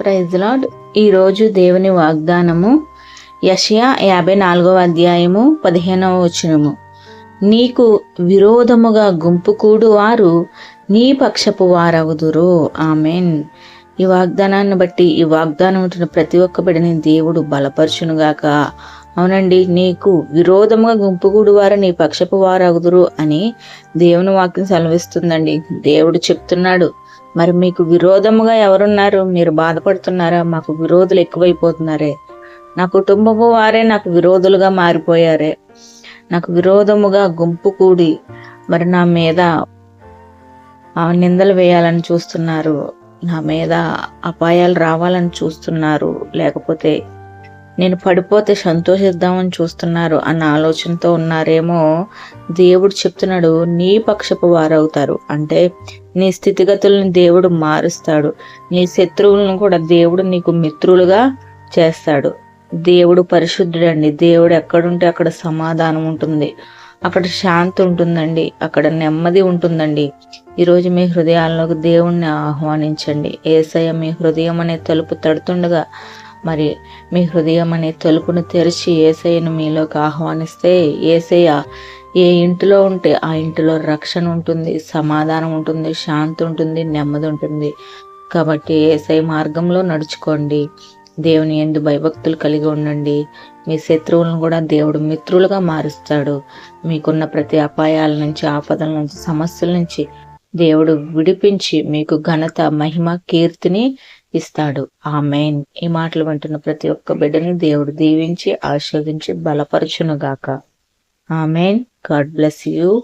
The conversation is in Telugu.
ప్రైజ్ లాడ్ ఈరోజు దేవుని వాగ్దానము యషయా యాభై నాలుగవ అధ్యాయము పదిహేనవ వచనము. నీకు విరోధముగా గుంపు కూడు వారు నీ పక్షపు వారవుదురు. ఆమెన్. ఈ వాగ్దానాన్ని బట్టి ఈ వాగ్దానం ఉంటున్న ప్రతి ఒక్క బిడని దేవుడు బలపరచునుగాక. అవునండి నీకు విరోధముగా గుంపుగూడు వారు నీ పక్షపు వారగుదురు అని దేవుని వాక్యం సెలవిస్తుందండి. దేవుడు చెప్తున్నాడు. మరి మీకు విరోధముగా ఎవరున్నారు? మీరు బాధపడుతున్నారా? మాకు విరోధులు ఎక్కువైపోతున్నారే. నా కుటుంబము వారే నాకు విరోధులుగా మారిపోయారే. నాకు విరోధముగా గుంపు కూడి మరి నా మీద ఆ నిందలు వేయాలని చూస్తున్నారు. నా మీద అపాయాలు రావాలని చూస్తున్నారు. లేకపోతే నేను పడిపోతే సంతోషిద్దామని చూస్తున్నారు అన్న ఆలోచనతో ఉన్నారేమో దేవుడు చెప్తున్నాడు నీ పక్షపు వారవుతారు. అంటే నీ స్థితిగతులను దేవుడు మారుస్తాడు. నీ శత్రువులను కూడా దేవుడు నీకు మిత్రులుగా చేస్తాడు. దేవుడు పరిశుద్ధుడండి. దేవుడు ఎక్కడుంటే అక్కడ సమాధానం ఉంటుంది. అక్కడ శాంతి ఉంటుందండి. అక్కడ నెమ్మది ఉంటుందండి. ఈరోజు మీ హృదయాల్లోకి దేవుణ్ణి ఆహ్వానించండి. ఏసయ్య మీ హృదయం అనే తలుపు తడుతుండగా మరి మీ హృదయం అనే తలుపును తెరిచి ఏసయ్యను మీలోకి ఆహ్వానిస్తే ఏసయ్య ఏ ఇంటిలో ఉంటే ఆ ఇంటిలో రక్షణ ఉంటుంది సమాధానం ఉంటుంది శాంతి ఉంటుంది నెమ్మది ఉంటుంది. కాబట్టి ఏసై మార్గంలో నడుచుకోండి. దేవుని ఎందు భయభక్తులు కలిగి ఉండండి. మీ శత్రువులను కూడా దేవుడు మిత్రులుగా మారుస్తాడు. మీకున్న ప్రతి అపాయాల నుంచి ఆపదల నుంచి సమస్యల నుంచి దేవుడు విడిపించి మీకు ఘనత మహిమ కీర్తిని ఇస్తాడు. ఆ మెయిన్ ఈ మాటలు వింటున్న ప్రతి ఒక్క బిడ్డని దేవుడు దీవించి ఆస్వాదించి బలపరచునుగాక. ఆ మెయిన్ గాడ్ బ్లెస్ యూ.